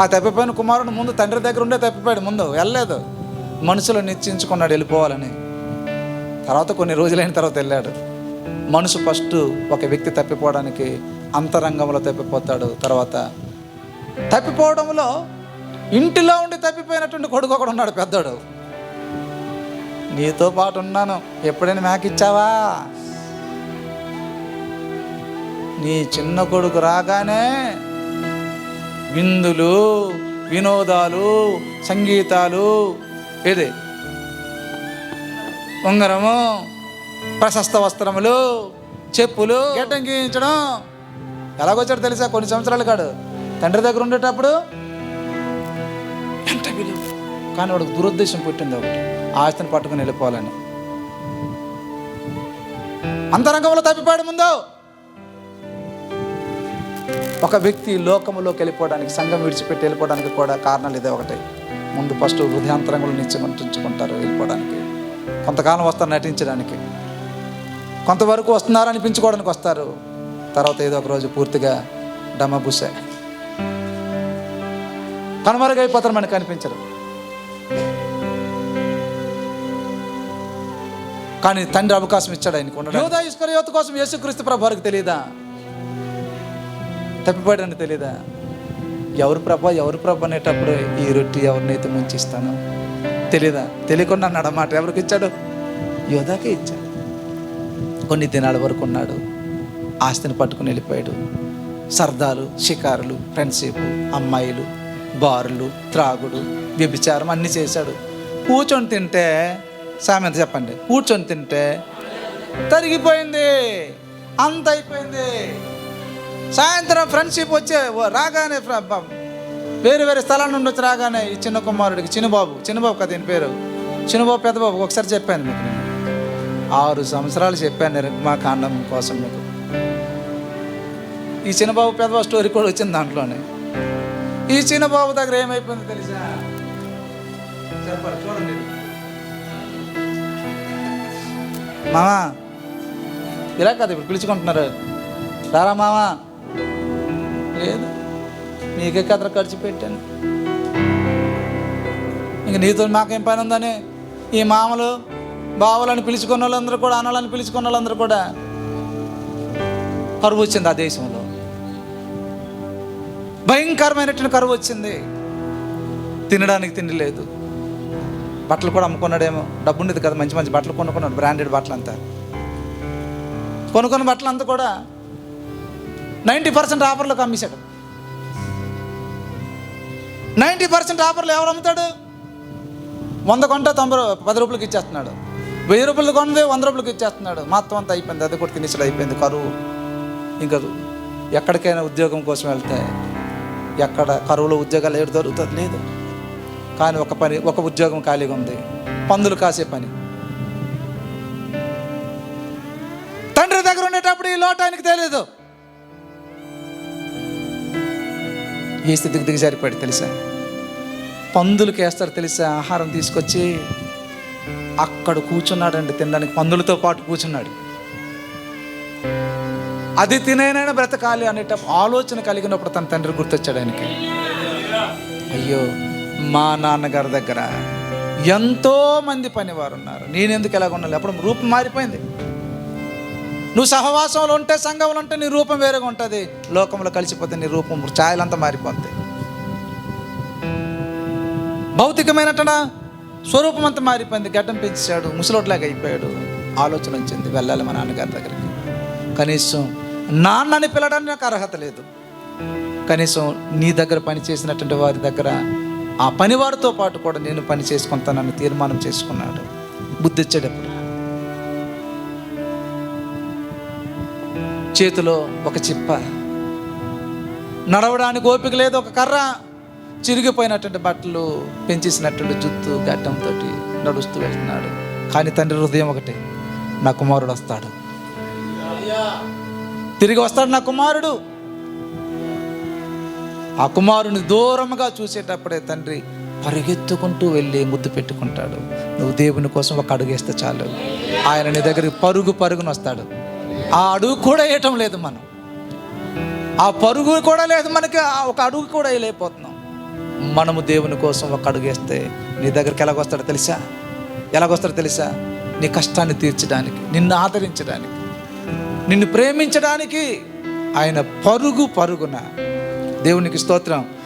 ఆ తప్పిపోయిన కుమారుడు ముందు తండ్రి దగ్గర ఉండే తప్పిపోయాడు ముందు వెళ్ళలేదు. మనసులో నిశ్చయించుకున్నాడు వెళ్ళిపోవాలని. తర్వాత కొన్ని రోజులైన తర్వాత వెళ్ళాడు. మనసు ఫస్ట్ ఒక వ్యక్తి తప్పిపోవడానికి అంతరంగంలో తప్పిపోతాడు. తర్వాత తప్పిపోవడంలో ఇంటిలో ఉండి తప్పిపోయినటువంటి కొడుకు ఒకడు ఉన్నాడు పెద్దోడు. నీతో పాటు ఉన్నాను. ఎప్పుడైనా మేక ఇచ్చావా? నీ చిన్న కొడుకు రాగానే విందులు వినోదాలు సంగీతాలు ఏది? ఉంగరము ప్రశస్త వస్త్రములు చెప్పులు గెట్టం గీయించడం ఎలాగొచ్చాడు తెలుసా? కొన్ని సంవత్సరాలు కాడు. తండ్రి దగ్గర ఉండేటప్పుడు ఎంత విలువ? కానీ వాడికి దురుద్దేశం పుట్టింది ఒకటి. ఆస్తిని పట్టుకుని వెళ్ళిపోవాలని. అంతరంగంలో తప్పిపాడు ముందు. ఒక వ్యక్తి లోకములోకి వెళ్ళిపోవడానికి సంఘం విడిచిపెట్టి వెళ్ళిపోవడానికి కూడా కారణాలు ఇదే ఒకటి. ముందు ఫస్ట్ హృదయాంతరంగులు నిశ్చయించుకుంటారు వెళ్ళిపోవడానికి. కొంతకాలం వస్తారు నటించడానికి. కొంతవరకు వస్తున్నారు అనిపించుకోవడానికి వస్తారు. తర్వాత ఏదో ఒక రోజు పూర్తిగా డమబుసే కనుమరుగైపోతారు మనకు కనిపించరు కానీ తండ్రి అవకాశం ఇచ్చాడు ఆయనకు ఉండడం యోధా యువత కోసం యేసుక్రీస్తు ప్రభు వారికి తెలియదా తప్పిపోయాడని తెలీదా? ఎవరు ప్రభ ఎవరు ప్రభ అనేటప్పుడు ఈ రొట్టి ఎవరినైతే ముంచిస్తానో తెలీదా? తెలియకుండా అన్నాడు అన్నమాట ఎవరికి ఇచ్చాడు? యోధాకే ఇచ్చాడు. కొన్ని దినాల వరకు ఉన్నాడు. ఆస్తిని పట్టుకుని వెళ్ళిపోయాడు. సరదాలు షికారులు ఫ్రెండ్షిప్ అమ్మాయిలు బారులు త్రాగుడు వ్యభిచారం అన్నీ చేశాడు. కూర్చొని తింటే సామెత చెప్పండి. కూర్చొని తింటే తరిగిపోయింది. అంత అయిపోయింది సాయంత్రం ఫ్రెండ్షిప్ వచ్చే ఓ- రాగానే వేరు వేరే వేరే స్థలాల నుండి వచ్చి రాగానే ఈ చిన్న కుమారుడికి చిన్నబాబు చిన్నబాబు కదా దీని పేరు? చిన్నబాబు పెద్దబాబు ఒకసారి చెప్పాను మీకు నేను. ఆరు సంవత్సరాలు చెప్పాను నిర్మా కాండం కోసం మీకు. ఈ చిన్నబాబు పెద్దబాబు స్టోరీ కూడా వచ్చింది దాంట్లోనే. ఈ చిన్నబాబు దగ్గర ఏమైపోయింది తెలుసా? చెప్పాలి చూడండి. మామా ఇలా కదా ఇప్పుడు పిలుచుకుంటున్నారు. రారా మామా? లేదు. నీకే కథ ఖర్చు పెట్టాను. ఇంక నీతో మాకేం పని ఉందని ఈ మామలు బావలని పిలుచుకున్న వాళ్ళందరూ కూడా అన్నలని పిలుచుకున్న వాళ్ళందరూ కూడా కరువు వచ్చింది ఆ దేశంలో. భయంకరమైనటువంటి కరువు వచ్చింది. తినడానికి తిండి లేదు. బట్టలు కూడా అమ్ముకున్నాడేమో. డబ్బు ఉండేది కదా మంచి మంచి బట్టలు కొనుక్కున్నాడు బ్రాండెడ్ బట్టలు అంతా కొనుక్కున్న బట్టలు అంతా కూడా నైంటీ పర్సెంట్ ఆఫర్లకు అమ్మేశాడు నైంటీ పర్సెంట్ ఆఫర్లు ఎవరు అమ్ముతాడు? వంద కొంటే తొంభై పది రూపాయలకి ఇచ్చేస్తున్నాడు. వెయ్యి రూపాయలు కొంది వంద రూపాయలకి ఇచ్చేస్తున్నాడు. మొత్తం అంతా అయిపోయింది. అది కూడా తినేసాడు అయిపోయింది. కరువు. ఇంకా ఎక్కడికైనా ఉద్యోగం కోసం వెళ్తే ఎక్కడ కరువులో ఉద్యోగాలు ఏడు దొరుకుతుంది? లేదు. కానీ ఒక పని ఒక ఉద్యోగం ఖాళీగా ఉంది. పందులు కాసే పని. తండ్రి దగ్గర ఉండేటప్పుడు ఈ లోటు ఆయనకు తెలియదు ఏ స్థితికి దిగజారిపోయాడు తెలుసా? పందులకి వేస్తారు తెలుసా? ఆహారం తీసుకొచ్చి అక్కడ కూర్చున్నాడండి తినడానికి పందులతో పాటు కూర్చున్నాడు. అది తినేనైనా బ్రతకాలి అనేట ఆలోచన కలిగినప్పుడు తన తండ్రి గుర్తొచ్చాడు ఆయనకి. అయ్యో మా నాన్నగారి దగ్గర ఎంతో మంది పనివారు ఉన్నారు. నేను ఎందుకు ఎలాగ ఉండాలి అప్పుడు రూపం మారిపోయింది. నువ్వు సహవాసంలో ఉంటే సంఘంలో ఉంటే నీ రూపం వేరేగా ఉంటుంది. లోకంలో కలిసిపోతే నీ రూపం ఛాయలంతా మారిపోతుంది భౌతికమైనట స్వరూపం అంతా మారిపోయింది. గడ్డం పెంచాడు ముసలోట్లాగా అయిపోయాడు. ఆలోచన వచ్చింది వెళ్ళాలి మా నాన్నగారి దగ్గరికి. కనీసం నాన్నని పిలవడానికి నాకు అర్హత లేదు. కనీసం నీ దగ్గర పని చేసినటువంటి వారి దగ్గర ఆ పనివారితో పాటు కూడా నేను పని చేసుకుంటానని తీర్మానం చేసుకున్నాడు. బుద్ధి వచ్చేటప్పుడు. చేతిలో ఒక చిప్ప. నడవడానికి ఓపిక లేదు ఒక కర్ర. చిరిగిపోయినటువంటి బట్టలు పెంచేసినటువంటి జుత్తు గడ్డంతో నడుస్తూ వెళ్తున్నాడు. కానీ తండ్రి హృదయం ఒకటి నా కుమారుడు వస్తాడు. తిరిగి వస్తాడు నా కుమారుడు. ఆ కుమారుని దూరంగా చూసేటప్పుడే తండ్రి పరిగెత్తుకుంటూ వెళ్ళి ముద్దు పెట్టుకుంటాడు. నువ్వు దేవుని కోసం ఒక అడుగేస్తే చాలు. ఆయన నీ దగ్గరికి పరుగు పరుగున వస్తాడు. ఆ అడుగు కూడా వేయటం లేదు మనం. ఆ పరుగు కూడా లేదు మనకి ఆ ఒక అడుగు కూడా వేయలేకపోతున్నాం. మనము దేవుని కోసం ఒక అడుగు వేస్తే నీ దగ్గరికి ఎలాగొస్తాడో తెలుసా? ఎలాగొస్తాడో తెలుసా? నీ కష్టాన్ని తీర్చడానికి నిన్ను ఆదరించడానికి నిన్ను ప్రేమించడానికి ఆయన పరుగు పరుగున దేవునికి స్తోత్రం.